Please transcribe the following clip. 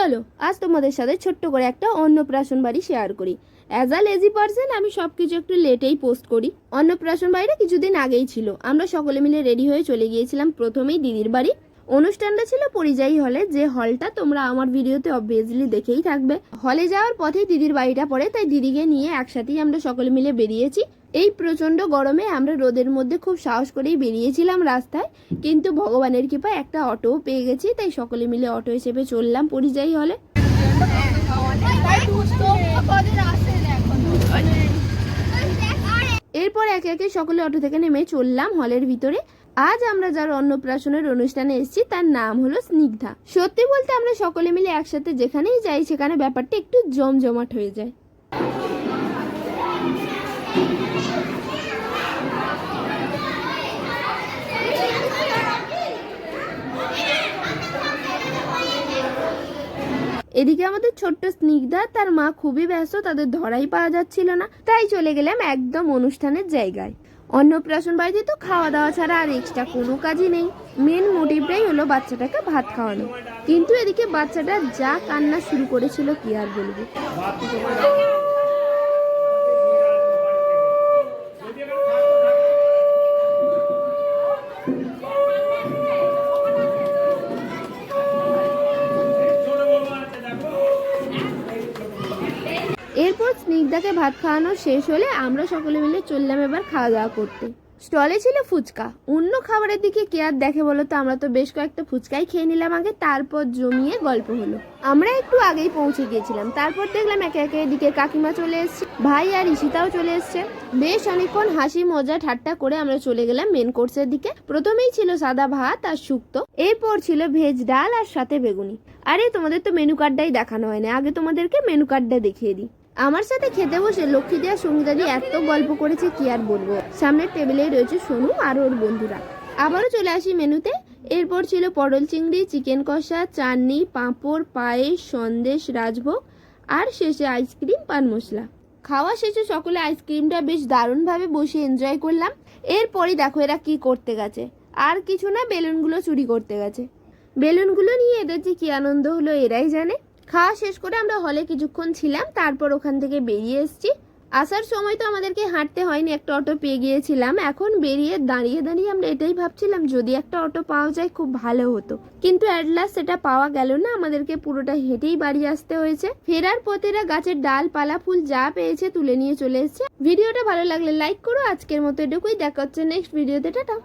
চলো, আজ তোমাদের সাথে ছোট্ট করে একটা অন্নপ্রাশন বাড়ি শেয়ার করি। অ্যাজ আ লেজি পার্সন আমি সব কিছু একটু লেটেই পোস্ট করি। অন্নপ্রাশন বাড়িটা কিছুদিন আগেই ছিল। আমরা সকলে মিলে রেডি হয়ে চলে গিয়েছিলাম প্রথমেই দিদির বাড়ি। অনুষ্ঠানটা ছিল পরিযায়ী হলে। যে হলটা তোমরা আমার ভিডিওতে অবভিয়াসলি দেখেই থাকবে। হলে যাওয়ার পথেই দিদির বাড়িটা পড়ে, তাই দিদিকে নিয়ে একসাথেই আমরা সকলে মিলে বেরিয়েছি। এই প্রচণ্ড গরমে আমরা রোদের মধ্যে খুব সাহস করেই বেরিয়েছিলাম রাস্তায়, কিন্তু ভগবানের কৃপায় একটা অটোও পেয়ে গেছি, তাই সকলে মিলে অটো হিসেবে চললাম পরিযায়ী হলে। এরপর একে একে সকলে অটো থেকে নেমে চললাম হলের ভিতরে। আজ আমরা যার অন্নপ্রাশনের অনুষ্ঠানে এসেছি, তার নাম হলো স্নিগ্ধা। সত্যি বলতে আমরা সকলে মিলে একসাথে যেখানেই যাই, সেখানে ব্যাপারটা একটু জমজমাট হয়ে যায়। এদিকে আমাদের ছোট্ট স্নিগ্ধা, তার মা খুবই ব্যস্ত, তাদের ধরাই পাওয়া যাচ্ছিল না। তাই চলে গেলাম একদম অনুষ্ঠানের জায়গায়। অন্নপ্রাশন বাড়িতে তো খাওয়া দাওয়া ছাড়া আর এক্সট্রা কোনো কাজই নেই। মেন মোটিভটাই হলো বাচ্চাটাকে ভাত খাওয়ানো। কিন্তু এদিকে বাচ্চাটা যা কান্না শুরু করেছিল কি আর বলব। এরপর স্নিগ্ধাকে ভাত খাওয়ানো শেষ হলে আমরা সকলে মিলে চললাম এবার খাওয়া দাওয়া করতে। স্টলে ছিল ফুচকা। অন্য খাবারের দিকে কে আর দেখে বলো তো? আমরা তো বেশ কয়েকটা ফুচকাই খেয়ে নিলাম আগে, তারপর জমিয়ে গল্প হলো। আমরা একটু আগেই পৌঁছে গিয়েছিলাম। তারপর দেখলাম একে একে এদিকে কাকিমা চলে এসছে, ভাই আর ঈশিতাও চলে এসছে। বেশ অনেকক্ষণ হাসি, মজা, ঠাট্টা করে আমরা চলে গেলাম মেন কোর্সের দিকে। প্রথমেই ছিল সাদা ভাত আর শুক্তো, এরপর ছিল ভেজ ডাল আর সাথে বেগুনি। আরে তোমাদের তো মেনু কার্ডটাই দেখানো হয় না আগে তোমাদেরকে মেনু কার্ডটা দেখিয়ে দিই। আমার সাথে খেতে বসে লক্ষ্মী দেয়া সঙ্গীতা দিয়ে এত গল্প করেছে, কি আর বলব? সামনের টেবিলেই রয়েছে সোনু আর ওর বন্ধুরা। আবারও চলে আসি মেনুতে। এরপর ছিল পটল চিংড়ি চিকেন কষা, চাটনি, পাঁপড়, পায়েস, সন্দেশ, রাজভোগ, আর শেষে আইসক্রিম পান মশলা। খাওয়া শেষে সকলে আইসক্রিমটা বেশ দারুণভাবে বসে এনজয় করলাম। এরপরই দেখো এরা কি করতে গেছে। আর কিছু না, বেলুনগুলো চুরি করতে গেছে। বেলুনগুলো নিয়ে এদের যে কি আনন্দ হলো, এরাই জানে। খাওয়া শেষ করে আমরা হলে কিছুক্ষণ ছিলাম, তারপর ওখান থেকে বেরিয়ে এসেছি। আসার সময় তো আমাদেরকে হাঁটতে হয়নি, একটা অটো পেয়ে গিয়েছিলাম। এখন বেরিয়ে দাঁড়িয়ে দাঁড়িয়ে আমরা এটাই ভাবছিলাম, যদি একটা অটো পাওয়া যায় খুব ভালো হতো। কিন্তু অ্যাট লাস্ট সেটা পাওয়া গেল না, আমাদেরকে পুরোটা হেঁটেই বাড়ি আসতে হয়েছে। ফেরার পথেরা গাছের ডাল পালা ফুল যা পেয়েছে তুলে নিয়ে চলে এসেছে। ভিডিওটা ভালো লাগলে লাইক করো, আজকের মতো এটুকুই, দেখা হচ্ছে নেক্সট ভিডিওতে টাটা।